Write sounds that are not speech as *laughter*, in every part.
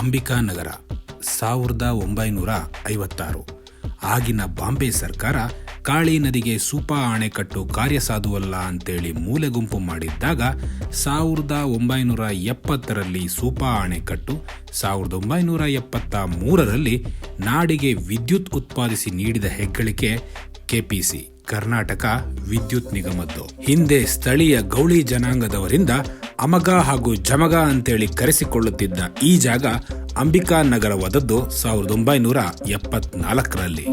ಅಂಬಿಕಾನಗರ ಸಾವಿರದ ಒಂಬೈನೂರ ಐವತ್ತಾರು. ಆಗಿನ ಬಾಂಬೆ ಸರ್ಕಾರ ಕಾಳಿ ನದಿಗೆ ಸೂಪಾ ಅಣೆಕಟ್ಟು ಕಾರ್ಯಸಾಧುವಲ್ಲ ಅಂತೇಳಿ ಮೂಲೆಗುಂಪು ಮಾಡಿದ್ದಾಗ ಸಾವಿರದ ಒಂಬೈನೂರ ಎಪ್ಪತ್ತರಲ್ಲಿ ಸೂಪಾ ಅಣೆಕಟ್ಟು ಸಾವಿರದ ಒಂಬೈನೂರ ಎಪ್ಪತ್ತ ಮೂರರಲ್ಲಿ ನಾಡಿಗೆ ವಿದ್ಯುತ್ ಉತ್ಪಾದಿಸಿ ನೀಡಿದ ಹೆಗ್ಗಳಿಕೆ ಕೆಪಿಸಿ. ಕರ್ನಾಟಕ ವಿದ್ಯುತ್ ನಿಗಮದ್ದು. ಹಿಂದೆ ಸ್ಥಳೀಯ ಗೌಳಿ ಜನಾಂಗದವರಿಂದ ಅಮಗ ಹಾಗೂ ಜಮಗ ಅಂತೇಳಿ ಕರೆಸಿಕೊಳ್ಳುತ್ತಿದ್ದ ಈ ಜಾಗ ಅಂಬಿಕಾ ನಗರವಾದದ್ದು ಸಾವಿರದ ಒಂಬೈನೂರ ಎಪ್ಪತ್ನಾಲ್ಕರಲ್ಲಿ.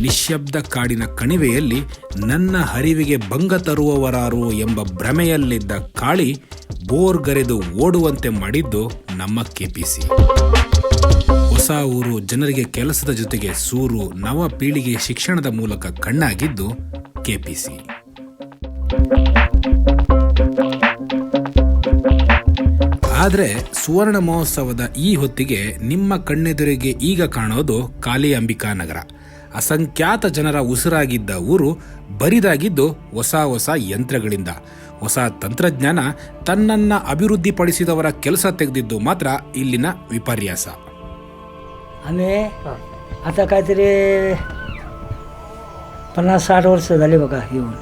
ನಿಶ್ಶಬ್ದ ಕಾಡಿನ ಕಣಿವೆಯಲ್ಲಿ ನನ್ನ ಹರಿವಿಗೆ ಭಂಗ ತರುವವರಾರು ಎಂಬ ಭ್ರಮೆಯಲ್ಲಿದ್ದ ಕಾಳಿ ಬೋರ್ಗರೆದು ಓಡುವಂತೆ ಮಾಡಿದ್ದು ನಮ್ಮ ಕೆಪಿಸಿ. ಹೊಸ ಊರು ಜನರಿಗೆ ಕೆಲಸದ ಜೊತೆಗೆ ಸೂರು ನವ ಪೀಳಿಗೆ ಶಿಕ್ಷಣದ ಮೂಲಕ ಕಣ್ಣಾಗಿದ್ದು ಕೆಪಿಸಿ. ಆದರೆ ಸುವರ್ಣ ಮಹೋತ್ಸವದ ಈ ಹೊತ್ತಿಗೆ ನಿಮ್ಮ ಕಣ್ಣೆದುರಿಗೆ ಈಗ ಕಾಣೋದು ಕಾಲಿ ಅಂಬಿಕಾ ನಗರ. ಅಸಂಖ್ಯಾತ ಜನರ ಉಸಿರಾಗಿದ್ದ ಊರು ಬರಿದಾಗಿದ್ದು ಹೊಸ ಹೊಸ ಯಂತ್ರಗಳಿಂದ. ಹೊಸ ತಂತ್ರಜ್ಞಾನ ತನ್ನನ್ನ ಅಭಿವೃದ್ಧಿಪಡಿಸಿದವರ ಕೆಲಸ ತೆಗೆದಿದ್ದು ಮಾತ್ರ ಇಲ್ಲಿನ ವಿಪರ್ಯಾಸ. आम्ही आता काहीतरी पन्नास साठ वर्ष झाली बघा येऊन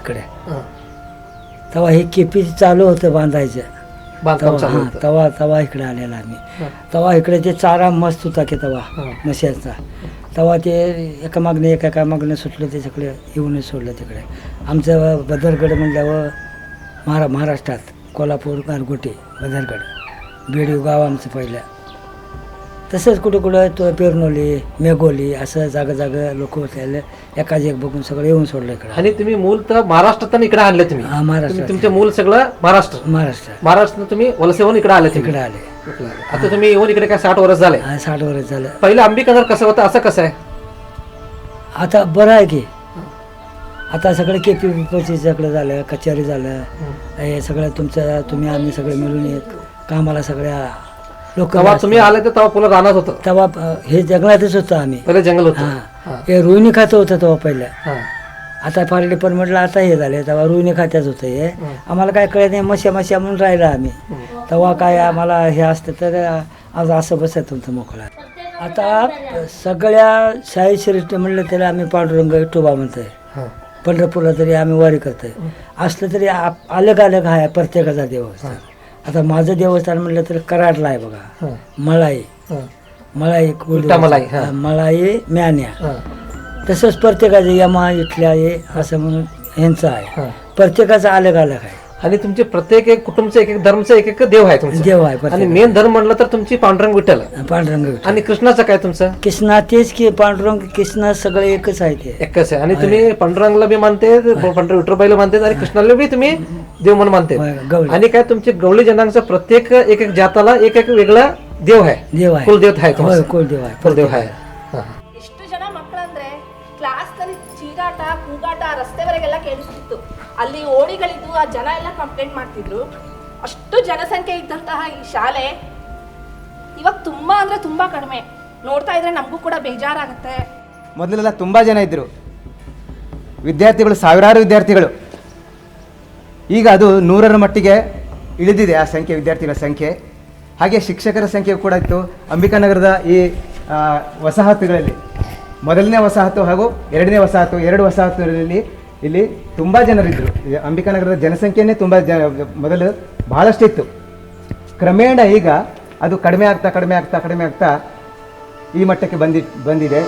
इकडे. तेव्हा हे केपी चालू होतं बांधायचं. बांधकाम तेव्हा चालू हां होतं. तेव्हा तेव्हा इकडे आलेला आम्ही. तेव्हा इकडे ते चारा मस्त होता की तेव्हा हां. म्हशाचा तेव्हा ते एका मागणे एका एका मागणे सुटलं त्याच्याकडे येऊनच सोडलं तिकडे. आमचं बदरगड म्हणल्यावर महारा महाराष्ट्रात कोल्हापूर गारगोटी बदरगड. बेडीव गाव आमचं पहिलं. तसंच कुठं कुठं तो पेरनोली मेघोली असं जागा जागा लोक होते एकाच एक बघून सगळं येऊन सोडलं इकडं. आणि तुम्ही मूल तर महाराष्ट्रातून इकडे आणले तुम्ही. हा, महाराष्ट्रात. तुम्ही तुमचे मूल सगळं महाराष्ट्र महाराष्ट्रात. महाराष्ट्रात तुम्ही वलसे होऊन इकडे आले इकडे आले. तिकडे आता तुम्ही येऊन इकडे काय साठ वर्ष झाले? हा, साठ वर्ष झालं. पहिलं अंबिकानगर कसं होतं? असं कसं आहे? आता बरं आहे की. आता सगळं के पी सगळं झालं कचेरी झालं. हे सगळं तुमचं तुम्ही आम्ही सगळे मिळून एक कामाला सगळ्या लोक तेव्हा तुम्ही आले तर तेव्हा पुन्हा राहणार होतं. तेव्हा अं, हे जंगलातच होतं आम्ही. पहिले जंगल होतं. हा. हे. रोहिणी खातं होतं तेव्हा पहिलं. हा. आता फार डिपार्टमेंटला आता हे झाले. तेव्हा रोहिणी खात्याच होतं हे. आम्हाला काय कळत नाही मशा मशा म्हणून राहिलं आम्ही. तेव्हा काय आम्हाला हे असतं तर आज असं बसत होतं मोकळा. आता सगळ्या शाही श्रेष्ठ म्हणलं तरी आम्ही पांडुरंग विठोबा म्हणतोय. हा. पंढरपूरला तरी आम्ही वारी करतोय. असलं तरी आप- अलग अलग आहे प्रत्येकाचा देवस्थान. आता माझं देवस्थान म्हणलं तर कराडला आहे बघा. हा. मळाई. मलाई, मळाई म्यान्या. तसंच प्रत्येकाचं यमा इथल्या ये असं म्हणून ह्यांचं आहे. प्रत्येकाचा अलग अलग आहे. आणि तुमचे प्रत्येक एक कुटुंबचं एक एक धर्मचं एक एक देव आहे तुमचं. देव आहे आणि प्रत्येक मेन धर्म म्हणलं तर तुमची पांडुरंग विठ्ठल. पांडुरंग विठ्ठल. आणि कृष्णाचं काय तुमचं? कृष्णा तेच की पांडुरंग कृष्णा सगळे एकच आहे ते एकच आहे. आणि तुम्ही पांडुरंगला बी मानते पांडुरंग विठ्ठलबाईला मानते आणि कृष्णाला बी तुम्ही देव म्हणून मानते. होय, गवळी. आणि काय तुमचे गवळी जनांगचं प्रत्येक एक एक जाताला एक एक वेगळा देव आहे. देव आहे. कुलदेवत आहे होय तुमचं. कुलदेव आहे. कुलदेव आहे. ಅಲ್ಲಿ ಓಣಿಗಳಿದ್ದು ಆ ಜನ ಎಲ್ಲ ಕಂಪ್ಲೇಂಟ್ ಮಾಡ್ತಿದ್ರು. ಅಷ್ಟು ಜನಸಂಖ್ಯೆ ಇದ್ದಂತಹ ಈ ಶಾಲೆ ಇವಾಗ ತುಂಬಾ ಅಂದ್ರೆ ತುಂಬಾ ಕಡಿಮೆ. ನೋಡ್ತಾ ಇದ್ರೆ ನಮಗೂ ಕೂಡ ಬೇಜಾರಾಗುತ್ತೆ. ಮೊದಲೆಲ್ಲ ತುಂಬ ಜನ ಇದ್ದರು ವಿದ್ಯಾರ್ಥಿಗಳು ಸಾವಿರಾರು ವಿದ್ಯಾರ್ಥಿಗಳು. ಈಗ ಅದು ನೂರರ ಮಟ್ಟಿಗೆ ಇಳಿದಿದೆ ಆ ಸಂಖ್ಯೆ ವಿದ್ಯಾರ್ಥಿಗಳ ಸಂಖ್ಯೆ. ಹಾಗೆ ಶಿಕ್ಷಕರ ಸಂಖ್ಯೆ ಕೂಡ ಇತ್ತು. ಅಂಬಿಕಾನಗರದ ಈ ಆ, ವಸಾಹತುಗಳಲ್ಲಿ. ಮೊದಲನೇ ವಸಾಹತು ಹಾಗೂ ಎರಡನೇ ವಸಾಹತು ಎರಡು ವಸಾಹತುಗಳಲ್ಲಿ ಇಲ್ಲಿ ತುಂಬ ಜನರಿದ್ದರು ಅಂಬಿಕಾನಗರದ ಜನಸಂಖ್ಯೆನೇ ತುಂಬ ಜ, ಮೊದಲು ಬಹಳಷ್ಟಿತ್ತು ಕ್ರಮೇಣ ಈಗ ಅದು ಕಡಿಮೆ ಆಗ್ತಾ ಕಡಿಮೆ ಆಗ್ತಾ ಕಡಿಮೆ ಆಗ್ತಾ ಈ ಮಟ್ಟಕ್ಕೆ ಬಂದಿ, ಬಂದಿದೆ.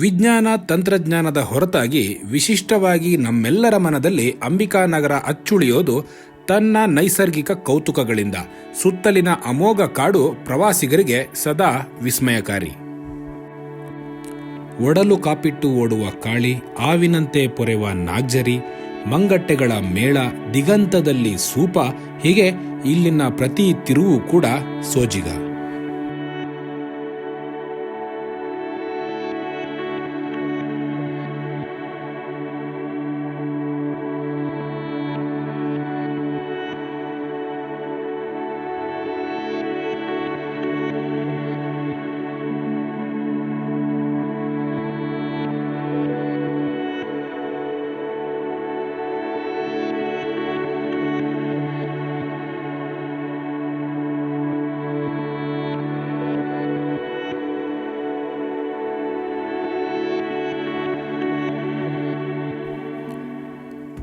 ವಿಜ್ಞಾನ ತಂತ್ರಜ್ಞಾನದ ಹೊರತಾಗಿ ವಿಶಿಷ್ಟವಾಗಿ ನಮ್ಮೆಲ್ಲರ ಮನದಲ್ಲಿ ಅಂಬಿಕಾನಗರ ಅಚ್ಚುಳಿಯೋದು ತನ್ನ ನೈಸರ್ಗಿಕ ಕೌತುಕಗಳಿಂದ. ಸುತ್ತಲಿನ ಅಮೋಘ ಕಾಡು ಪ್ರವಾಸಿಗರಿಗೆ ಸದಾ ವಿಸ್ಮಯಕಾರಿ. ಒಡಲು ಕಾಪಿಟ್ಟು ಓಡುವ ಕಾಳಿ, ಆವಿನಂತೆ ಪೊರೆವ ನಾಗ್ಜರಿ, ಮಂಗಟ್ಟೆಗಳ ಮೇಳ, ದಿಗಂತದಲ್ಲಿ ಸೂಪ, ಹೀಗೆ ಇಲ್ಲಿನ ಪ್ರತಿ ತಿರುವು ಕೂಡ ಸೋಜಿಗ.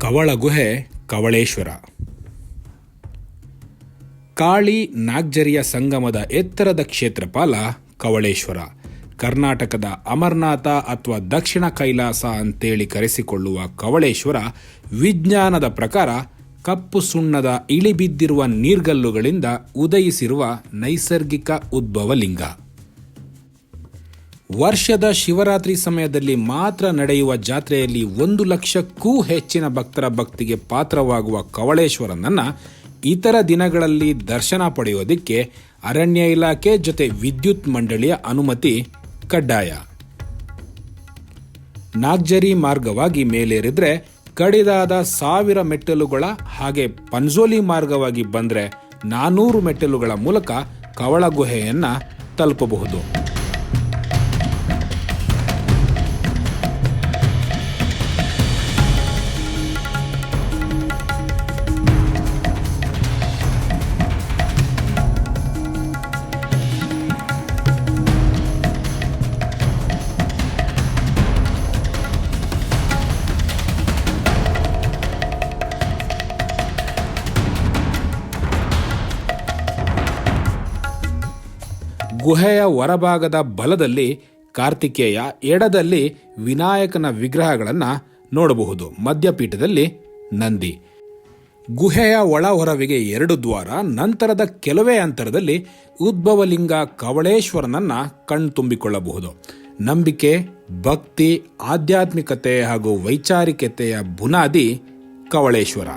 ಕವಳ ಗುಹೆ, ಕವಳೇಶ್ವರ. ಕಾಳಿ ನಾಗ್ಜರಿಯ ಸಂಗಮದ ಎತ್ತರದ ಕ್ಷೇತ್ರಪಾಲ ಕವಳೇಶ್ವರ. ಕರ್ನಾಟಕದ ಅಮರ್ನಾಥ ಅಥವಾ ದಕ್ಷಿಣ ಕೈಲಾಸ ಅಂತೇಳಿ ಕರೆಸಿಕೊಳ್ಳುವ ಕವಳೇಶ್ವರ ವಿಜ್ಞಾನದ ಪ್ರಕಾರ ಕಪ್ಪು ಸುಣ್ಣದ ಇಳಿಬಿದ್ದಿರುವ ನೀರ್ಗಲ್ಲುಗಳಿಂದ ಉದಯಿಸಿರುವ ನೈಸರ್ಗಿಕ ಉದ್ಭವ ಲಿಂಗ ವರ್ಷದ ಶಿವರಾತ್ರಿ ಸಮಯದಲ್ಲಿ ಮಾತ್ರ ನಡೆಯುವ ಜಾತ್ರೆಯಲ್ಲಿ ಒಂದು ಲಕ್ಷಕ್ಕೂ ಹೆಚ್ಚಿನ ಭಕ್ತರ ಭಕ್ತಿಗೆ ಪಾತ್ರವಾಗುವ ಕವಳೇಶ್ವರನನ್ನು ಇತರ ದಿನಗಳಲ್ಲಿ ದರ್ಶನ ಪಡೆಯೋದಕ್ಕೆ ಅರಣ್ಯ ಇಲಾಖೆ ಜೊತೆ ವಿದ್ಯುತ್ ಮಂಡಳಿಯ ಅನುಮತಿ ಕಡ್ಡಾಯ. ನಾಗ್ಜರಿ ಮಾರ್ಗವಾಗಿ ಮೇಲೇರಿದ್ರೆ ಕಡಿದಾದ ಸಾವಿರ ಮೆಟ್ಟಲುಗಳ ಹಾಗೆ ಪಂಜೋಲಿ ಮಾರ್ಗವಾಗಿ ಬಂದ್ರೆ ನಾನೂರು ಮೆಟ್ಟಲುಗಳ ಮೂಲಕ ಕವಳ ಗುಹೆಯನ್ನು ತಲುಪಬಹುದು. ಗುಹೆಯ ಹೊರಭಾಗದ ಬಲದಲ್ಲಿ ಕಾರ್ತಿಕೇಯ, ಎಡದಲ್ಲಿ ವಿನಾಯಕನ ವಿಗ್ರಹಗಳನ್ನು ನೋಡಬಹುದು. ಮಧ್ಯಪೀಠದಲ್ಲಿ ನಂದಿ. ಗುಹೆಯ ಒಳ ಹೊರವಿಗೆ ಎರಡು ದ್ವಾರ, ನಂತರದ ಕೆಲವೇ ಅಂತರದಲ್ಲಿ ಉದ್ಭವಲಿಂಗ ಕವಳೇಶ್ವರನನ್ನ ಕಣ್ತುಂಬಿಕೊಳ್ಳಬಹುದು ನಂಬಿಕೆ, ಭಕ್ತಿ, ಆಧ್ಯಾತ್ಮಿಕತೆ ಹಾಗೂ ವೈಚಾರಿಕತೆಯ ಬುನಾದಿ ಕವಳೇಶ್ವರ.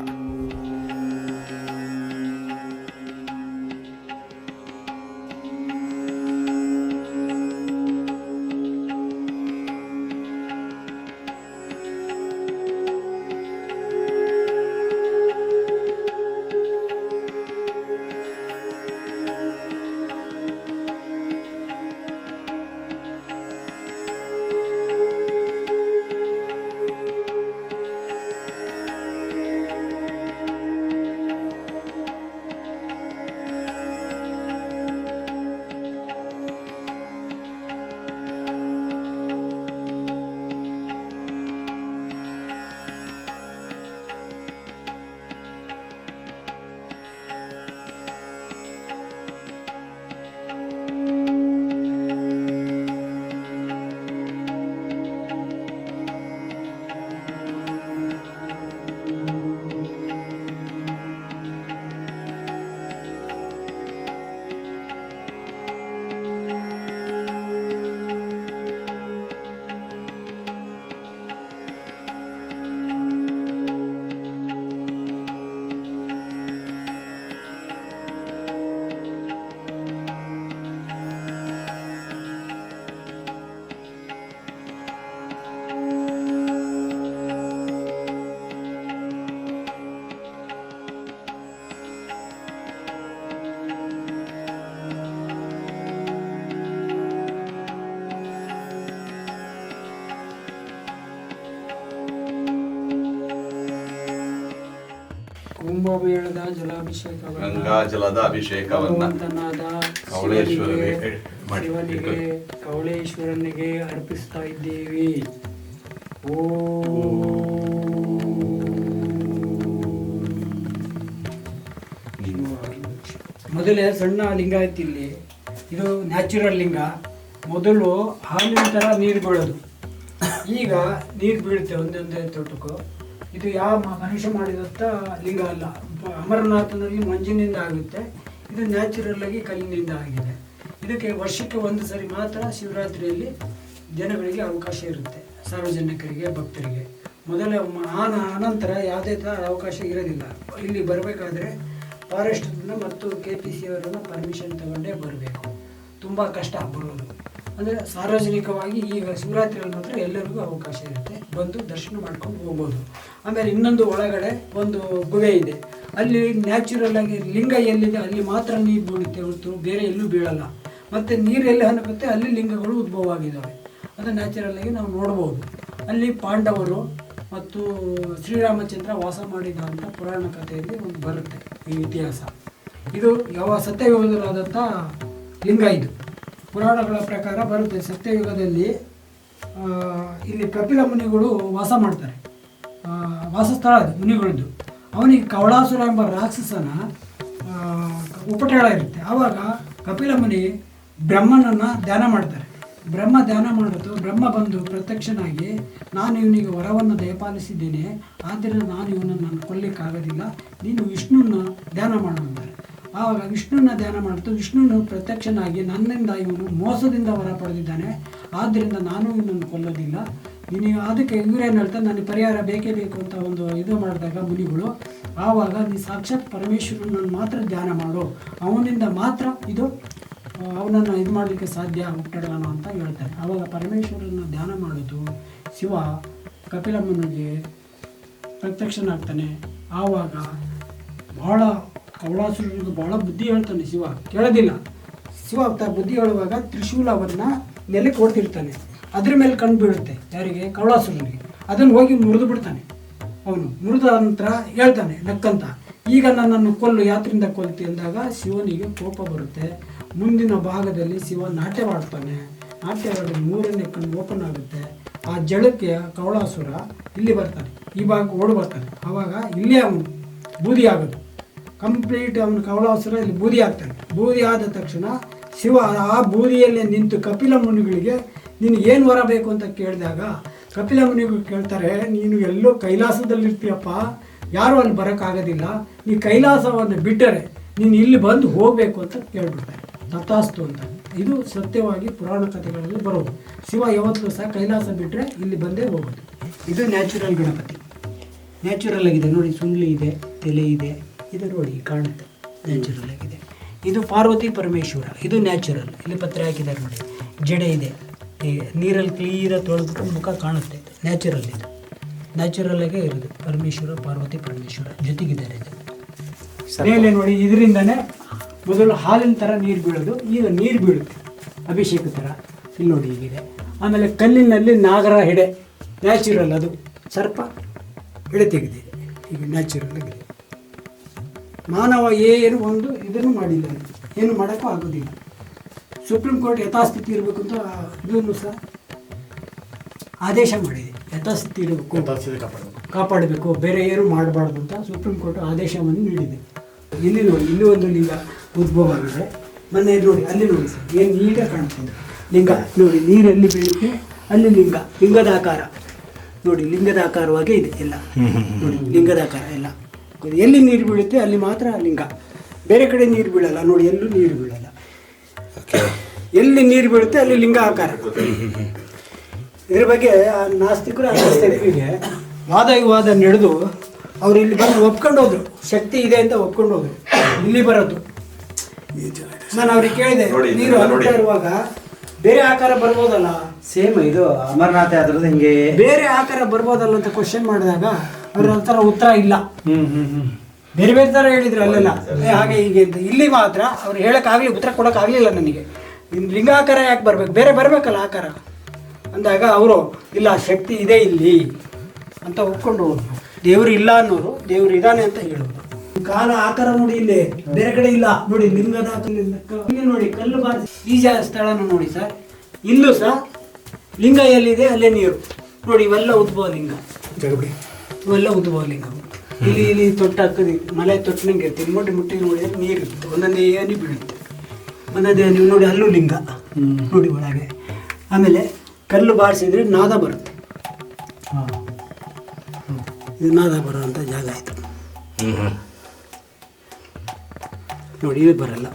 ಕುಂಭಮೇಳದ ಜಲಾಭಿಷೇಕವನ್ನ ಗಂಗಾಜಲದ ಅಭಿಷೇಕವನ್ನ ಭಗವಂತನಾದ ಕವಳೇಶ್ವರನಿಗೆ ಶಿವನಿಗೆ ಕವಳೇಶ್ವರನಿಗೆ ಅರ್ಪಿಸ್ತಾ ಇದ್ದೀವಿ. ಓ. ಮೊದಲೇ ಸಣ್ಣ ಲಿಂಗ ಐತಿ ಇಲ್ಲಿ. ಇದು ನ್ಯಾಚುರಲ್ ಲಿಂಗ. ಮೊದಲು ಹಾಲಿನ ಥರ ನೀರು ಬೀಳೋದು ಈಗ ನೀರು ಬೀಳುತ್ತೆ ಒಂದೊಂದೇ ತೋಟಕ್ಕೂ. ಇದು ಯಾವ ಮನುಷ್ಯ ಮಾಡಿದಂಥ ಲಿಂಗ ಅಲ್ಲ. ಅಮರನಾಥನಲ್ಲಿ ಮಂಜಿನಿಂದ ಆಗುತ್ತೆ. ಇದು ನ್ಯಾಚುರಲ್ ಆಗಿ ಕಲ್ಲಿನಿಂದ ಆಗಿದೆ. ಇದಕ್ಕೆ ವರ್ಷಕ್ಕೆ ಒಂದು ಸರಿ ಮಾತ್ರ ಶಿವರಾತ್ರಿಯಲ್ಲಿ ಜನಗಳಿಗೆ ಅವಕಾಶ ಇರುತ್ತೆ. ಸಾರ್ವಜನಿಕರಿಗೆ, ಭಕ್ತರಿಗೆ. ಮೊದಲೇ ಆ ಅನಂತರ ಯಾವುದೇ ಥರ ಅವಕಾಶ ಇರೋದಿಲ್ಲ. ಇಲ್ಲಿ ಬರಬೇಕಾದ್ರೆ ಫಾರೆಸ್ಟ್ನ ಮತ್ತು ಕೆ ಪಿ ಸಿ ಅವರನ್ನು ಪರ್ಮಿಷನ್ ತಗೊಂಡೇ ಬರಬೇಕು. ತುಂಬ ಕಷ್ಟ ಬರೋದು ಅಂದರೆ ಸಾರ್ವಜನಿಕವಾಗಿ ಈಗ ಶಿವರಾತ್ರಿಯಲ್ಲಿ ಮಾತ್ರ ಎಲ್ಲರಿಗೂ ಅವಕಾಶ ಇರುತ್ತೆ. ಬಂದು ದರ್ಶನ ಮಾಡ್ಕೊಂಡು ಹೋಗ್ಬೋದು. ಆಮೇಲೆ ಇನ್ನೊಂದು ಒಳಗಡೆ ಒಂದು ಗುಹೆ ಇದೆ. ಅಲ್ಲಿ ನ್ಯಾಚುರಲ್ ಆಗಿ ಲಿಂಗ ಎಲ್ಲಿದೆ ಅಲ್ಲಿ ಮಾತ್ರ ನೀರು ಬೀಳುತ್ತೆ ಹೊರತು ಬೇರೆ ಎಲ್ಲೂ ಬೀಳಲ್ಲ. ಮತ್ತು ನೀರು ಎಲ್ಲಿ ಹನಗುತ್ತೆ ಅಲ್ಲಿ ಲಿಂಗಗಳು ಉದ್ಭವ ಆಗಿದ್ದಾವೆ ಅದು ನ್ಯಾಚುರಲ್ ಆಗಿ ನಾವು ನೋಡ್ಬೋದು. ಅಲ್ಲಿ ಪಾಂಡವರು ಮತ್ತು ಶ್ರೀರಾಮಚಂದ್ರ ವಾಸ ಮಾಡಿದ ಅಂತ ಪುರಾಣ ಕಥೆಯಲ್ಲಿ ಒಂದು ಬರುತ್ತೆ ಈ ಇತಿಹಾಸ. ಇದು ಯಾವ ಸತ್ಯಯುಗದಲ್ಲಾದಂಥ ಲಿಂಗ ಇದು. ಪುರಾಣಗಳ ಪ್ರಕಾರ ಬರುತ್ತೆ ಸತ್ಯಯುಗದಲ್ಲಿ ಇಲ್ಲಿ ಕಪಿಲ ಮುನಿಗಳು ವಾಸ ಮಾಡ್ತಾರೆ. ವಾಸಸ್ಥಳ ಅದು, ಮುನಿಗಳದ್ದು. ಅವನಿಗೆ ಕವಳಾಸುರ ಎಂಬ ರಾಕ್ಷಸನ ಉಪಟಳ ಇರುತ್ತೆ. ಆವಾಗ ಕಪಿಲ ಮುನಿ ಬ್ರಹ್ಮನನ್ನು ಧ್ಯಾನ ಮಾಡ್ತಾರೆ. ಬ್ರಹ್ಮ ಧ್ಯಾನ ಮಾಡೋದು ಬ್ರಹ್ಮ ಬಂದು ಪ್ರತ್ಯಕ್ಷನಾಗಿ, ನಾನು ಇವನಿಗೆ ವರವನ್ನು ದಯಪಾಲಿಸಿದ್ದೇನೆ ಆದ್ದರಿಂದ ನಾನು ಇವನನ್ನು ನಾನು ಕೊಲ್ಲಿಕ್ಕಾಗೋದಿಲ್ಲ ನೀನು ವಿಷ್ಣುವನ್ನು ಧ್ಯಾನ ಮಾಡು ಆವಾಗ ವಿಷ್ಣುವನ್ನ ಧ್ಯಾನ ಮಾಡ್ತು. ವಿಷ್ಣುನು ಪ್ರತ್ಯಕ್ಷನಾಗಿ ನನ್ನಿಂದ ಇವನು ಮೋಸದಿಂದ ವರ ಪಡೆದಿದ್ದಾನೆ ಆದ್ದರಿಂದ ನಾನು ಇವನನ್ನು ಕೊಲ್ಲೋದಿಲ್ಲ. ನೀನು ಅದಕ್ಕೆ ಇವರೇನು ಹೇಳ್ತಾರೆ? ನನಗೆ ಪರಿಹಾರ ಬೇಕೇ ಬೇಕು ಅಂತ ಒಂದು ಇದು ಮಾಡಿದಾಗ ಮುನಿಗಳು, ಆವಾಗ ನೀ ಸಾಕ್ಷಾತ್ ಪರಮೇಶ್ವರನನ್ನು ಮಾತ್ರ ಧ್ಯಾನ ಮಾಡು. ಅವನಿಂದ ಮಾತ್ರ ಇದು ಅವನನ್ನು ಇದು ಮಾಡಲಿಕ್ಕೆ ಸಾಧ್ಯ ಹುಟ್ಟಡೋಣ ಅಂತ ಹೇಳ್ತಾರೆ. ಆವಾಗ ಪರಮೇಶ್ವರನ ಧ್ಯಾನ ಮಾಡೋದು. ಶಿವ ಕಪಿಲಮ್ಮನಿಗೆ ಪ್ರತ್ಯಕ್ಷನಾಗ್ತಾನೆ. ಆವಾಗ ಬಹಳ ಕವಳಾಸುರನಿಗೆ ಬಹಳ ಬುದ್ಧಿ ಹೇಳ್ತಾನೆ ಶಿವ. ಕೇಳೋದಿಲ್ಲ. ಶಿವ ತ ಬುದ್ಧಿ ಹೇಳುವಾಗ ತ್ರಿಶೂಲವನ್ನು ನೆಲಕ್ಕೆ ಕೊಡ್ತಿರ್ತಾನೆ. ಅದ್ರ ಮೇಲೆ ಕಣ್ಣು ಬೀಳುತ್ತೆ ಯಾರಿಗೆ? ಕವಳಾಸುರನಿಗೆ ಅದನ್ನು ಹೋಗಿ ಮುರಿದು ಬಿಡ್ತಾನೆ. ಅವನು ಮುರಿದ ನಂತರ ಹೇಳ್ತಾನೆ, ನಕ್ಕಂತ, ಈಗ ನನ್ನನ್ನು ಕೊಲ್ಲು ಯಾತ್ರಿಂದ ಕೊಲ್ತಿ? ಅಂದಾಗ ಶಿವನಿಗೆ ಕೋಪ ಬರುತ್ತೆ. ಮುಂದಿನ ಭಾಗದಲ್ಲಿ ಶಿವ ನಾಟ್ಯವಾಡ್ತಾನೆ. ನಾಟ್ಯವಾಡಿ ಮೂರನೇ ಕಣ್ಣು ಓಪನ್ ಆಗುತ್ತೆ. ಆ ಜಳಕ್ಕೆ ಕವಳಾಸುರ ಇಲ್ಲಿ ಬರ್ತಾನೆ. ಈ ಭಾಗ ಓಡಿ ಬರ್ತಾನೆ. ಆವಾಗ ಇಲ್ಲೇ ಅವನು ಬೂದಿ ಆಗೋದು ಕಂಪ್ಲೀಟ್ ಅವನು ಕವಳಾಸುರ ಇಲ್ಲಿ ಬೂದಿ ಆಗ್ತಾನೆ ಬೂದಿ ಆದ ತಕ್ಷಣ ಶಿವ ಆ ಬೂದಿಯಲ್ಲೇ ನಿಂತು ಕಪಿಲ ಮುನಿಗಳಿಗೆ ನೀನು ಏನು ವರ ಬೇಕು ಅಂತ ಕೇಳಿದಾಗ ಕಪಿಲ ಮುನಿಗಳು ಕೇಳ್ತಾರೆ, ನೀನು ಎಲ್ಲೋ ಕೈಲಾಸದಲ್ಲಿರ್ತೀಯಪ್ಪ, ಯಾರೂ ಅಲ್ಲಿ ಬರೋಕ್ಕಾಗೋದಿಲ್ಲ. ನೀ ಕೈಲಾಸವನ್ನು ಬಿಟ್ಟರೆ ನೀನು ಇಲ್ಲಿ ಬಂದು ಹೋಗಬೇಕು ಅಂತ ಕೇಳ್ಬಿಡ್ತಾರೆ ತಥಾಸ್ತು ಅಂತ ಇದು ಸತ್ಯವಾಗಿ ಪುರಾಣ ಕಥೆಗಳಲ್ಲಿ ಬರೋದು. ಶಿವ ಯಾವತ್ತೂ ಸಹ ಕೈಲಾಸ ಬಿಟ್ಟರೆ ಇಲ್ಲಿ ಬಂದೇ ಹೋಗೋದು. ಇದು ನ್ಯಾಚುರಲ್ ಗಣಪತಿ. ನ್ಯಾಚುರಲ್ ಆಗಿದೆ. ನೋಡಿ ಸುಂಡ್ಲಿ ಇದೆ, ತಲೆ ಇದೆ. ಇದು ನೋಡಿ ಕಾಣುತ್ತೆ. ನ್ಯಾಚುರಲ್ ಆಗಿದೆ. ಇದು ಪಾರ್ವತಿ ಪರಮೇಶ್ವರ. ಇದು ನ್ಯಾಚುರಲ್ ಇಲ್ಲಿ ಪತ್ರೆ ಹಾಕಿದ್ದಾರೆ ನೋಡಿ. ಜಡೆ ಇದೆ. ನೀರಲ್ಲಿ ಕ್ಲೀರ ತೊಳೆದು ಮುಖ ಕಾಣುತ್ತೆ. ನ್ಯಾಚುರಲ್ ಇದು. ನ್ಯಾಚುರಲ್ ಆಗೇ ಇರೋದು. ಪರಮೇಶ್ವರ ಪಾರ್ವತಿ ಪರಮೇಶ್ವರ ಜೊತೆಗಿದ್ದಾರೆ ಇದು. ಮೇಲೆ ನೋಡಿ ಇದರಿಂದನೇ ಮೊದಲು ಹಾಲಿನ ಥರ ನೀರು ಬೀಳೋದು ಈಗ ನೀರು ಬೀಳುತ್ತೆ. ಅಭಿಷೇಕ ಥರ ಇಲ್ಲಿ ನೋಡಿ ಹೀಗಿದೆ. ಆಮೇಲೆ ಕಲ್ಲಿನಲ್ಲಿ ನಾಗರ ಹೆಡೆ. ನ್ಯಾಚುರಲ್ ಅದು. ಸರ್ಪ ಹೆಡೆ ತೆಗೆದಿದೆ. ಈಗ ನ್ಯಾಚುರಲ್ ಆಗಿದೆ. ಮಾನವ ಏನು ಒಂದು ಇದನ್ನು ಮಾಡಿಲ್ಲ ಏನು ಮಾಡೋಕ್ಕೂ ಆಗೋದಿಲ್ಲ. ಸುಪ್ರೀಂ ಕೋರ್ಟ್ ಯಥಾಸ್ಥಿತಿ ಇರಬೇಕು ಅಂತ ಇದನ್ನು ಸಹ ಆದೇಶ ಮಾಡಿದೆ. ಯಥಾಸ್ಥಿತಿ ಇರಬೇಕು. ಕಾಪಾಡಬೇಕು. ಬೇರೆ ಏನು ಮಾಡಬಾರ್ದು ಅಂತ ಸುಪ್ರೀಂ ಕೋರ್ಟ್ ಆದೇಶವನ್ನು ನೀಡಿದೆ. ಇಲ್ಲಿ ನೋಡಿ ಇಲ್ಲಿ ಒಂದು ಲಿಂಗ ಉದ್ಭವ ಆಗಿದೆ. ಮೊನ್ನೆ ನೋಡಿ ಅಲ್ಲಿ ನೋಡಿ ಸರ್ ಏನು ನೀಟಾಗಿ ಕಾಣ್ತಿದೆ ಲಿಂಗ ನೋಡಿ ನೀರಲ್ಲಿ ಬೀಳುತ್ತೆ ಅಲ್ಲಿ ಲಿಂಗ ಲಿಂಗದ ಆಕಾರ. ನೋಡಿ ಲಿಂಗದ ಆಕಾರವಾಗಿ ಇದೆ ಎಲ್ಲ. ನೋಡಿ ಲಿಂಗದ ಆಕಾರ ಎಲ್ಲ. ಎಲ್ಲಿ ನೀರು ಬೀಳುತ್ತೆ ಅಲ್ಲಿ ಮಾತ್ರ ಲಿಂಗ. ಬೇರೆ ಕಡೆ ನೀರು ಬೀಳಲ್ಲ. ನೋಡಿ ಎಲ್ಲೂ ನೀರು ಬೀಳಲ್ಲ. ಎಲ್ಲಿ ನೀರು ಬೀಳುತ್ತೆ ಅಲ್ಲಿ ಲಿಂಗ ಆಕಾರ ಇದ್ರ ಬಗ್ಗೆ ಆ ನಾಸ್ತಿಕರು ಆಸ್ತಿಕರಿಗೆ ವಾದ ವಿವಾದ ನಡೆದು ಅವ್ರು ಇಲ್ಲಿ ಬಂದು ಒಪ್ಕೊಂಡು ಹೋದ್ರು ಶಕ್ತಿ ಇದೆ ಅಂತ ಒಪ್ಕೊಂಡು ಹೋದ್ರು ಇಲ್ಲಿ ಬರೋದು. ನಾನು ಅವ್ರಿಗೆ ಕೇಳಿದೆ ನೋಡಿ, ನೀರು ನೋಡಿ. ಇರುವಾಗ ಬೇರೆ ಆಕಾರ ಬರ್ಬೋದಲ್ಲ? ಸೇಮ್ ಇದು ಅಮರನಾಥ ಅದ್ರದ್ದು ಹಿಂಗೆ ಬೇರೆ ಆಕಾರ ಬರ್ಬೋದಲ್ಲ ಅಂತ ಕ್ವಶನ್ ಮಾಡಿದಾಗ ಅವ್ರ ಒಂಥರ ಉತ್ತರ ಇಲ್ಲ. ಹ್ಮ್ ಹ್ಮ್ ಹ್ಮ್. ಬೇರೆ ಬೇರೆ ಥರ ಹೇಳಿದ್ರು ಅಲ್ಲೆಲ್ಲ. ಏ, ಹಾಗೆ ಹೀಗೆ ಅಂತ. ಇಲ್ಲಿ ಮಾತ್ರ ಅವ್ರು ಹೇಳೋಕ್ಕಾಗಲಿ ಉತ್ತರ ಕೊಡೋಕ್ಕಾಗಲಿಲ್ಲ ನನಗೆ. ಇನ್ನು ಲಿಂಗಾಕಾರ ಯಾಕೆ ಬರ್ಬೇಕು? ಬೇರೆ ಬರಬೇಕಲ್ಲ ಆಕಾರ. ಅಂದಾಗ ಅವರು ಇಲ್ಲ ಶಕ್ತಿ ಇದೆ ಇಲ್ಲಿ ಅಂತ ಒಪ್ಕೊಂಡು ಹೋದ್ರು. ದೇವರು ಇಲ್ಲ ಅನ್ನೋರು ದೇವ್ರು ಇದ್ದಾನೆ ಅಂತ ಹೇಳೋದು ಕಾಲ ಆಕಾರ ನೋಡಿ ಇಲ್ಲಿ. ಬೇರೆ ಕಡೆ ಇಲ್ಲ. ನೋಡಿ ಲಿಂಗದ ಆಕಾರ ಇಲ್ಲಿ. ನೋಡಿ ಕಲ್ಲು ಬಾರಿ. ಈಜ ಸ್ಥಳನ ನೋಡಿ ಸರ್. ಇಲ್ಲೂ ಸಹ ಲಿಂಗ ಎಲ್ಲಿದೆ? ಅಲ್ಲೇ ನೀರು. ನೋಡಿ ಇವೆಲ್ಲ ಉದ್ಭವ ಲಿಂಗ. ಇವೆಲ್ಲ ಉದ್ಭವ ಲಿಂಗವು ಇಲ್ಲಿ ಇಲ್ಲಿ ತೊಟ್ಟು ಹಾಕೋದು ಮಲೆ ತೊಟ್ಟಿನಂಗೆ ಇರುತ್ತೆ ಇಲ್ಲಿ ಮುಟ್ಟಿ ಮುಟ್ಟಿ ನೋಡಿದ್ರೆ ನೀರು ಇರುತ್ತೆ ಒಂದೊಂದೇ ಏನಿ ಬೀಳುತ್ತೆ. ಒಂದೊಂದೇ ನೀವು ನೋಡಿ ಅಲ್ಲೂ ಲಿಂಗ. ನೋಡಿ ಒಳಗೆ. ಆಮೇಲೆ ಕಲ್ಲು ಬಾರಿಸಿದ್ರೆ ನಾದ ಬರುತ್ತೆ. ಇದು ನಾದ ಬರೋವಂಥ ಜಾಗ ಇದು. ನೋಡಿ ಇಲ್ಲಿ ಬರಲ್ಲ.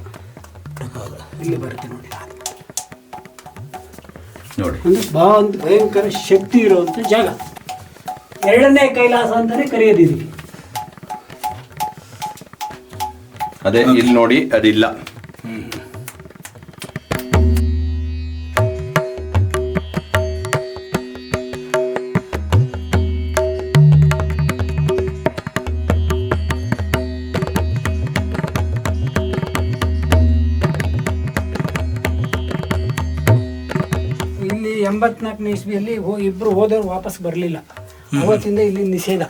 ಇಲ್ಲಿ ಬರುತ್ತೆ ನೋಡಿ ನೋಡಿ. ಅಂದರೆ ಭಾವ ಒಂದು ಭಯಂಕರ ಶಕ್ತಿ ಇರುವಂಥ ಜಾಗ. ಎರಡನೇ ಕೈಲಾಸ ಅಂತಾನೆ ಕರೆಯದಿದೆ. ಇದಕ್ಕೆ ಅದೇ ಇಲ್ಲಿ ನೋಡಿ ಅದಿಲ್ಲ. ಇಲ್ಲಿ ಎಂಬತ್ನಾಲ್ಕನೇ ಇಸ್ವಿಯಲ್ಲಿ ಇಬ್ರು ಹೋದವ್ರು ವಾಪಸ್ ಬರಲಿಲ್ಲ. ಅವತ್ತಿಂದ ಇಲ್ಲಿ ನಿಷೇಧ.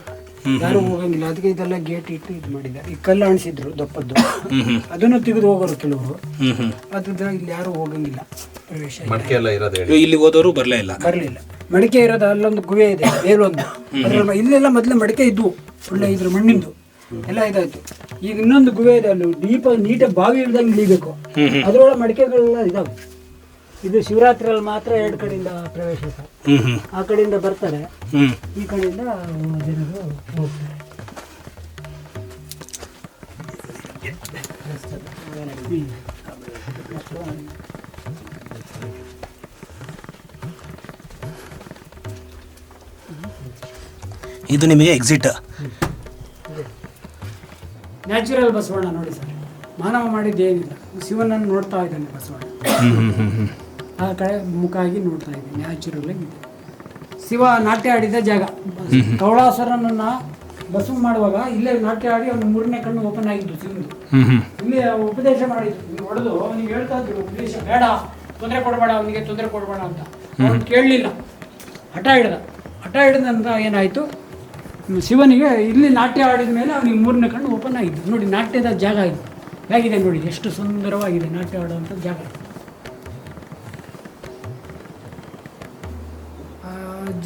ಯಾರು ಹೋಗಂಗಿಲ್ಲ. ಅದಕ್ಕೆ ಇದೆಲ್ಲ ಗೇಟ್ ಇಟ್ಟು ಇದು ಮಾಡಿದ್ದಾರೆ ಈ ಕಲ್ಲು ಅಣಿಸಿದ್ರು ದಪ್ಪದ್ದು. ಅದನ್ನು ತೆಗೆದು ಹೋಗೋರು ಕೆಲವರು. ಅದ್ರ ಇಲ್ಲಿ ಯಾರು ಹೋಗಂಗಿಲ್ಲ. ಪ್ರವೇಶ ಇಲ್ಲ. ಮಡಿಕೆ ಎಲ್ಲ ಇರೋದು ಇಲ್ಲಿ ಹೋದವರು ಬರಲೇ ಇಲ್ಲ. ಬರಲಿಲ್ಲ. ಮಡಿಕೆ ಇರೋದು ಅಲ್ಲೊಂದು ಗುಹೆ ಇದೆ ಬೇಲೊಂದು. ಅದ್ರಲ್ಲಿ ಇಲ್ಲೆಲ್ಲ ಮೊದಲೇ ಮಡಿಕೆ ಇದ್ವು. ಒಳ್ಳೆ ಇದ್ರ ಮಣ್ಣಿಂದು. ಎಲ್ಲ ಇದಾಯ್ತು. ಈಗ ಇನ್ನೊಂದು ಗುಹೆ ಇದೆ ಅಲ್ಲಿ ದೀಪ ನೀಟಾಗಿ ಬಾವಿ ಇಲ್ದಂಗೆ ಇಳಿಬೇಕು. ಅದ್ರೊಳಗೆ ಮಡಿಕೆಗಳೆಲ್ಲ ಇದಾವೆ. ಇದು ಶಿವರಾತ್ರಿಯಲ್ಲಿ ಮಾತ್ರ ಎರಡು ಕಡೆಯಿಂದ ಪ್ರವೇಶ ಸರ್. ಹ್ಮ್ ಹ್ಮ್. ಆ ಕಡೆಯಿಂದ ಬರ್ತಾರೆ. ಹ್ಮ್. ಈ ಕಡೆಯಿಂದ ಜನರು ಹೋಗ್ತಾರೆ. ಇದು ನಿಮಗೆ ಎಕ್ಸಿಟ್ ನ್ಯಾಚುರಲ್ ಬಸವಣ್ಣ ನೋಡಿ ಸರ್. ಮಾನವ ಮಾಡಿದ್ದೇನಿಲ್ಲ ಶಿವನನ್ನು ನೋಡ್ತಾ ಇದ್ದಾನೆ ಬಸವಣ್ಣ. ಆ ಕಡೆ ಮುಖ ಆಗಿ ನೋಡ್ತಾ ಇದ್ದೀನಿ ನ್ಯಾಚುರಲ್ ಆಗಿದೆ ಶಿವ ನಾಟ್ಯ ಆಡಿದ ಜಾಗ. ಕವಳಾಸುರನನ್ನ ಬಸವ ಮಾಡುವಾಗ ಇಲ್ಲೇ ನಾಟ್ಯ ಆಡಿ ಅವ್ನ ಮೂರನೇ ಕಣ್ಣು ಓಪನ್ ಆಗಿದ್ದು ಸಿಂಗ್ ಇಲ್ಲಿ ಉಪದೇಶ ಮಾಡಿದ್ರು ಹೊಡೆದು ಅವನಿಗೆ ಹೇಳ್ತಾ ಇದ್ರು ಉಪದೇಶ ಬೇಡ ತೊಂದರೆ ಕೊಡಬೇಡ ಅವನಿಗೆ ತೊಂದರೆ ಕೊಡಬೇಡ ಅಂತ. ಅವ್ನು ಕೇಳಲಿಲ್ಲ. ಹಠ ಹಿಡ್ದ. ಹಠ ಹಿಡಿದ ಅಂತ ಏನಾಯಿತು? ಶಿವನಿಗೆ ಇಲ್ಲಿ ನಾಟ್ಯ ಆಡಿದ ಮೇಲೆ ಅವನಿಗೆ ಮೂರನೇ ಕಣ್ಣು ಓಪನ್ ಆಗಿದ್ದು. ನೋಡಿ ನಾಟ್ಯದ ಜಾಗ ಇದು. ಹೇಗಿದೆ ನೋಡಿ ಎಷ್ಟು ಸುಂದರವಾಗಿದೆ ನಾಟ್ಯ ಆಡುವಂಥ ಜಾಗ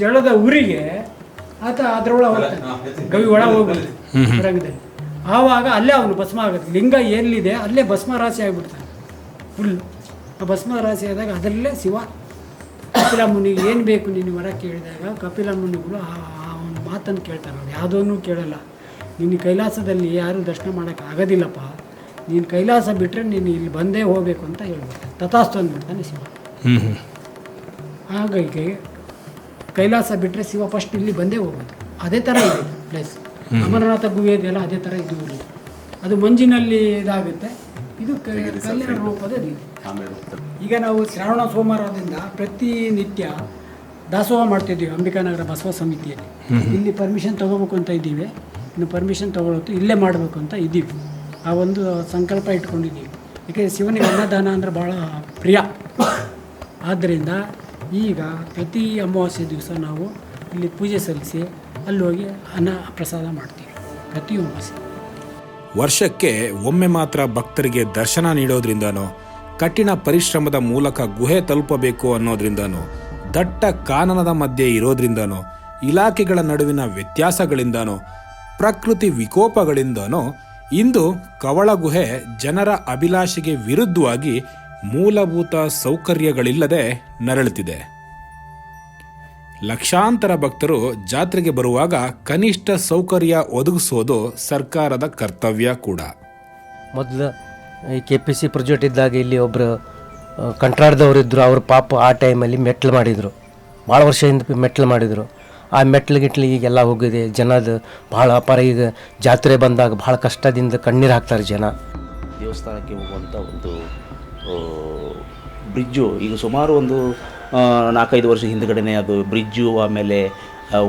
ಜಳದ ಉರಿಗೆ ಆತ ಅದರೊಳಗೆ ಹೋಗ್ತಾನೆ. ಗವಿ ಒಳ ಹೋಗ್ಬಿಡ್ತಾನೆ ರಂಗದಲ್ಲಿ ಆವಾಗ ಅಲ್ಲೇ ಅವನು ಭಸ್ಮ ಆಗುತ್ತೆ. ಲಿಂಗ ಎಲ್ಲಿದೆ ಅಲ್ಲೇ ಭಸ್ಮ ರಾಶಿ ಆಗಿಬಿಡ್ತಾನೆ. ಫುಲ್ ಆ ಭಸ್ಮ ರಾಶಿ ಆದಾಗ ಅದರಲ್ಲೇ ಶಿವ. ಕಪಿಲ ಮುನಿಗೆ ಏನು ಬೇಕು ನೀನು ವರ ಕೇಳಿದಾಗ ಕಪಿಲ ಮುನಿಗಳು ಆ ಆ ಒಂದು ಮಾತನ್ನು ಕೇಳ್ತಾರೆ ಅವ್ರು ಯಾವುದೂ ಕೇಳಲ್ಲ. ನಿನ್ನ ಕೈಲಾಸದಲ್ಲಿ ಯಾರೂ ದರ್ಶನ ಮಾಡೋಕ್ಕೆ ಆಗೋದಿಲ್ಲಪ್ಪ. ನೀನು ಕೈಲಾಸ ಬಿಟ್ಟರೆ ನೀನು ಇಲ್ಲಿ ಬಂದೇ ಹೋಗಬೇಕು ಅಂತ ಹೇಳ್ಬಿಡ್ತಾನೆ. ತಥಾಸ್ತು ಅಂದ್ಬಿಡ್ತಾನೆ ಶಿವ. ಹಾಗಾಗಿ ಕೈಲಾಸ ಬಿಟ್ಟರೆ ಶಿವ ಫಸ್ಟ್ ಇಲ್ಲಿ ಬಂದೇ ಹೋಗೋದು. ಅದೇ ಥರ ಇದೆ ಪ್ಲೇಸ್ ಅಮರನಾಥ ಗುಹೆ ಇದೆಯಲ್ಲ ಅದೇ ಥರ ಇದು ಇಲ್ಲಿ ಅದು ಮಂಜಿನಲ್ಲಿ ಇದಾಗುತ್ತೆ. ಇದು ಕಲ್ಲಿನ ರೂಪದ ಈಗ ನಾವು ಶ್ರಾವಣ ಸೋಮವಾರದಿಂದ ಪ್ರತಿನಿತ್ಯ ದಾಸೋಹ ಮಾಡ್ತಿದ್ದೀವಿ ಅಂಬಿಕಾನಗರ ಬಸವ ಸಮಿತಿಯಲ್ಲಿ. ಇಲ್ಲಿ ಪರ್ಮಿಷನ್ ತಗೋಬೇಕು ಅಂತ ಇದ್ದೀವಿ. ಇನ್ನು ಪರ್ಮಿಷನ್ ತೊಗೊಳತ್ತು ಇಲ್ಲೇ ಮಾಡಬೇಕು ಅಂತ ಇದ್ದೀವಿ. ಆ ಒಂದು ಸಂಕಲ್ಪ ಇಟ್ಕೊಂಡಿದ್ದೀವಿ. ಏಕೆಂದರೆ ಶಿವನಿಗೆ ಅನ್ನದಾನ ಅಂದರೆ ಭಾಳ ಪ್ರಿಯ. *coughs* ಆದ್ದರಿಂದ ಈಗ ಪ್ರತಿ ಅಮಾವಾಸ್ಯೆ ದಿವಸ ನಾವು ಇಲ್ಲಿ ಪೂಜೆ ಸಲ್ಲಿಸಿ ಅಲ್ಲಿ ಹೋಗಿ ಅನ್ನ ಪ್ರಸಾದ ಮಾಡ್ತೀವಿ, ಪ್ರತಿ ಅಮಾವಾಸ್ಯೆ. ವರ್ಷಕ್ಕೆ ಒಮ್ಮೆ ಮಾತ್ರ ಭಕ್ತರಿಗೆ ದರ್ಶನ ನೀಡೋದ್ರಿಂದನೋ, ಕಠಿಣ ಪರಿಶ್ರಮದ ಮೂಲಕ ಗುಹೆ ತಲುಪಬೇಕು ಅನ್ನೋದ್ರಿಂದನೋ, ದಟ್ಟ ಕಾನನದ ಮಧ್ಯೆ ಇರೋದ್ರಿಂದನೋ, ಇಲಾಖೆಗಳ ನಡುವಿನ ವ್ಯತ್ಯಾಸಗಳಿಂದನೋ, ಪ್ರಕೃತಿ ವಿಕೋಪಗಳಿಂದನೋ, ಇಂದು ಕವಳ ಗುಹೆ ಜನರ ಅಭಿಲಾಷೆಗೆ ವಿರುದ್ಧವಾಗಿ ಮೂಲಭೂತ ಸೌಕರ್ಯಗಳಿಲ್ಲದೆ ನರಳುತ್ತಿದೆ. ಲಕ್ಷಾಂತರ ಭಕ್ತರು ಜಾತ್ರೆಗೆ ಬರುವಾಗ ಕನಿಷ್ಠ ಸೌಕರ್ಯ ಒದಗಿಸೋದು ಸರ್ಕಾರದ ಕರ್ತವ್ಯ ಕೂಡ. ಮೊದಲು ಈ ಕೆ ಪಿ ಸಿ ಪ್ರಾಜೆಕ್ಟ್ ಇದ್ದಾಗ ಇಲ್ಲಿ ಒಬ್ಬರು ಕಂಟ್ರಾಡ್ದವ್ರು ಇದ್ದರು ಅವ್ರ ಪಾಪ ಆ ಟೈಮಲ್ಲಿ ಮೆಟ್ಲು ಮಾಡಿದರು. ಭಾಳ ವರ್ಷದಿಂದ ಮೆಟ್ಲು ಮಾಡಿದರು. ಆ ಮೆಟ್ಲು ಗಿಟ್ಲು ಈಗೆಲ್ಲ ಹೋಗಿದೆ. ಜನದ ಭಾಳ ಅಪಾರ. ಈಗ ಜಾತ್ರೆ ಬಂದಾಗ ಭಾಳ ಕಷ್ಟದಿಂದ ಕಣ್ಣೀರು ಹಾಕ್ತಾರೆ ಜನ. ದೇವಸ್ಥಾನಕ್ಕೆ ಹೋಗುವಂಥ ಒಂದು ಬ್ರಿಡ್ಜು ಈಗ ಸುಮಾರು ಒಂದು ನಾಲ್ಕೈದು ವರ್ಷ ಹಿಂದ್ಗಡೆನೇ ಅದು ಬ್ರಿಡ್ಜು ಆಮೇಲೆ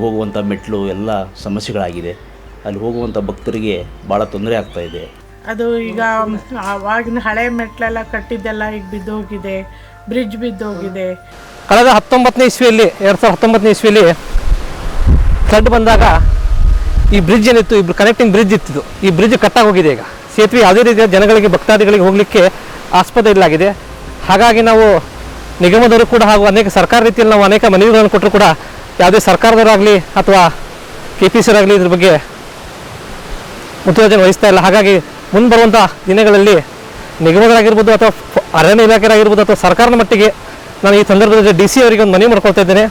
ಹೋಗುವಂಥ ಮೆಟ್ಲು ಎಲ್ಲ ಸಮಸ್ಯೆಗಳಾಗಿದೆ. ಅಲ್ಲಿ ಹೋಗುವಂಥ ಭಕ್ತರಿಗೆ ಭಾಳ ತೊಂದರೆ ಆಗ್ತಾ ಇದೆ. ಅದು ಈಗ ಆವಾಗಿನ ಹಳೆ ಮೆಟ್ಲೆಲ್ಲ ಕಟ್ಟಿದ್ದೆಲ್ಲ ಈಗ ಬಿದ್ದೋಗಿದೆ ಬ್ರಿಡ್ಜ್ ಬಿದ್ದೋಗಿದೆ ಕಳೆದ ಹತ್ತೊಂಬತ್ತನೇ ಇಸ್ವಿಯಲ್ಲಿ ಎರಡು ಸಾವಿರದ ಹತ್ತೊಂಬತ್ತನೇ ಇಸ್ವಿಯಲ್ಲಿ ಫ್ಲಡ್ ಬಂದಾಗ ಈ ಬ್ರಿಡ್ಜ್ ಏನಿತ್ತು ಇಬ್ರು ಕನೆಕ್ಟಿಂಗ್ ಬ್ರಿಡ್ಜ್ ಇತ್ತು. ಈ ಬ್ರಿಡ್ಜ್ ಕಟ್ಟಾಗಿ ಹೋಗಿದೆ ಈಗ. ಸೇತುವೆ ಯಾವುದೇ ರೀತಿಯ ಜನಗಳಿಗೆ ಭಕ್ತಾದಿಗಳಿಗೆ ಹೋಗಲಿಕ್ಕೆ ಆಸ್ಪದ ಇಲ್ಲಾಗಿದೆ ಹಾಗಾಗಿ ನಾವು ನಿಗಮದವರು ಕೂಡ ಹಾಗೂ ಅನೇಕ ಸರ್ಕಾರ ರೀತಿಯಲ್ಲಿ ನಾವು ಅನೇಕ ಮನವಿಗಳನ್ನು ಕೊಟ್ಟರು ಕೂಡ ಯಾವುದೇ ಸರ್ಕಾರದವರಾಗಲಿ ಅಥವಾ ಕೆ ಪಿ ಸಿರಾಗಲಿ ಇದ್ರ ಬಗ್ಗೆ ಮುತುವರ್ಜನೆ ವಹಿಸ್ತಾ ಇಲ್ಲ. ಹಾಗಾಗಿ ಮುಂದೆ ಬರುವಂಥ ದಿನಗಳಲ್ಲಿ ನಿಗಮದರಾಗಿರ್ಬೋದು ಅಥವಾ ಅರಣ್ಯ ಇಲಾಖೆರಾಗಿರ್ಬೋದು ಅಥವಾ ಸರ್ಕಾರದ ಮಟ್ಟಿಗೆ ನಾನು ಈ ಸಂದರ್ಭದಲ್ಲಿ ಡಿ ಸಿ ಅವರಿಗೆ ಒಂದು ಮನವಿ ಮಾಡ್ಕೊಳ್ತಾ ಇದ್ದೇನೆ.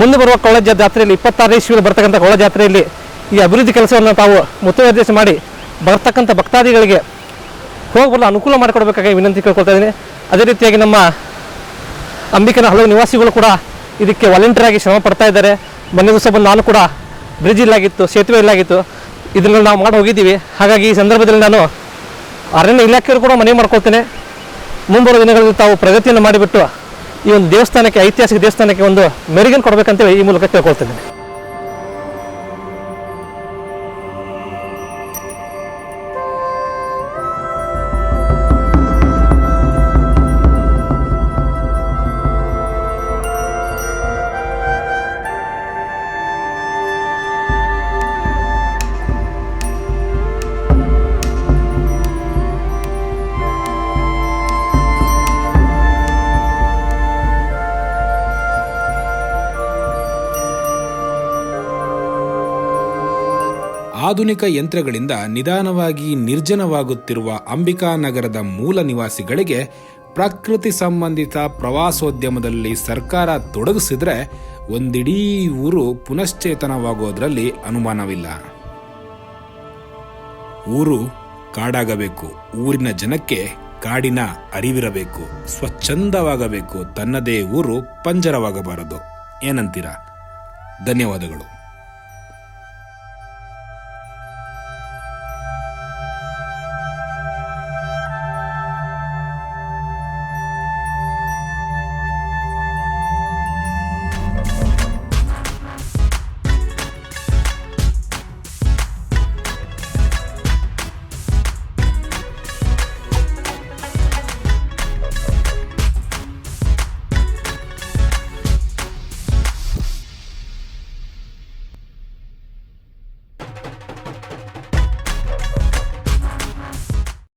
ಮುಂದೆ ಬರುವ ಕೊಳ ಜಾತ್ರೆಯಲ್ಲಿ ಇಪ್ಪತ್ತಾರನೇ ಇಸ್ವಿಯಲ್ಲಿ ಬರ್ತಕ್ಕಂಥ ಕೊಳ ಜಾತ್ರೆಯಲ್ಲಿ ಈ ಅಭಿವೃದ್ಧಿ ಕೆಲಸವನ್ನು ತಾವು ಮುತುವರ್ಜಿಸಿ ಮಾಡಿ ಬರ್ತಕ್ಕಂಥ ಭಕ್ತಾದಿಗಳಿಗೆ ಹೋಗಬಲ್ಲ ಅನುಕೂಲ ಮಾಡಿಕೊಡ್ಬೇಕಾಗಿ ವಿನಂತಿ ಕೇಳ್ಕೊಳ್ತಾ ಇದ್ದೀನಿ. ಅದೇ ರೀತಿಯಾಗಿ ನಮ್ಮ ಅಂಬಿಕನ ಹಲವು ನಿವಾಸಿಗಳು ಕೂಡ ಇದಕ್ಕೆ ವಾಲಂಟಿಯರ್ ಆಗಿ ಶ್ರಮ ಪಡ್ತಾ ಇದ್ದಾರೆ. ಮೊನ್ನೆ ದಿವಸ ಬಂದು ನಾನು ಕೂಡ ಬ್ರಿಡ್ಜ್ ಇಲ್ಲಾಗಿತ್ತು, ಸೇತುವೆ ಇಲ್ಲಾಗಿತ್ತು. ಇದನ್ನು ನಾವು ಮಾಡಿ ಹೋಗಿದ್ದೀವಿ. ಹಾಗಾಗಿ ಈ ಸಂದರ್ಭದಲ್ಲಿ ನಾನು ಅರಣ್ಯ ಇಲಾಖೆಯವರು ಕೂಡ ಮನವಿ ಮಾಡ್ಕೊಳ್ತೇನೆ. ಮುಂಬರುವ ದಿನಗಳಲ್ಲಿ ತಾವು ಪ್ರಗತಿಯನ್ನು ಮಾಡಿಬಿಟ್ಟು ಈ ಒಂದು ದೇವಸ್ಥಾನಕ್ಕೆ, ಐತಿಹಾಸಿಕ ದೇವಸ್ಥಾನಕ್ಕೆ ಒಂದು ಮೆರುಗನ್ನು ಕೊಡಬೇಕಂತೇಳಿ ಈ ಮೂಲಕ ಕೇಳ್ಕೊಳ್ತೇನೆ ಆಧುನಿಕ ಯಂತ್ರಗಳಿಂದ ನಿಧಾನವಾಗಿ ನಿರ್ಜನವಾಗುತ್ತಿರುವ ಅಂಬಿಕಾ ನಗರದ ಮೂಲ ನಿವಾಸಿಗಳಿಗೆ ಪ್ರಕೃತಿ ಸಂಬಂಧಿತ ಪ್ರವಾಸೋದ್ಯಮದಲ್ಲಿ ಸರ್ಕಾರ ತೊಡಗಿಸಿದ್ರೆ ಒಂದಿಡೀ ಊರು ಪುನಶ್ಚೇತನವಾಗೋದ್ರಲ್ಲಿ ಅನುಮಾನವಿಲ್ಲ. ಊರು ಕಾಡಾಗಬೇಕು. ಊರಿನ ಜನಕ್ಕೆ ಕಾಡಿನ ಅರಿವಿರಬೇಕು. ಸ್ವಚ್ಛಂದವಾಗಬೇಕು. ತನ್ನದೇ ಊರು ಪಂಜರವಾಗಬಾರದು. ಏನಂತೀರಾ? ಧನ್ಯವಾದಗಳು.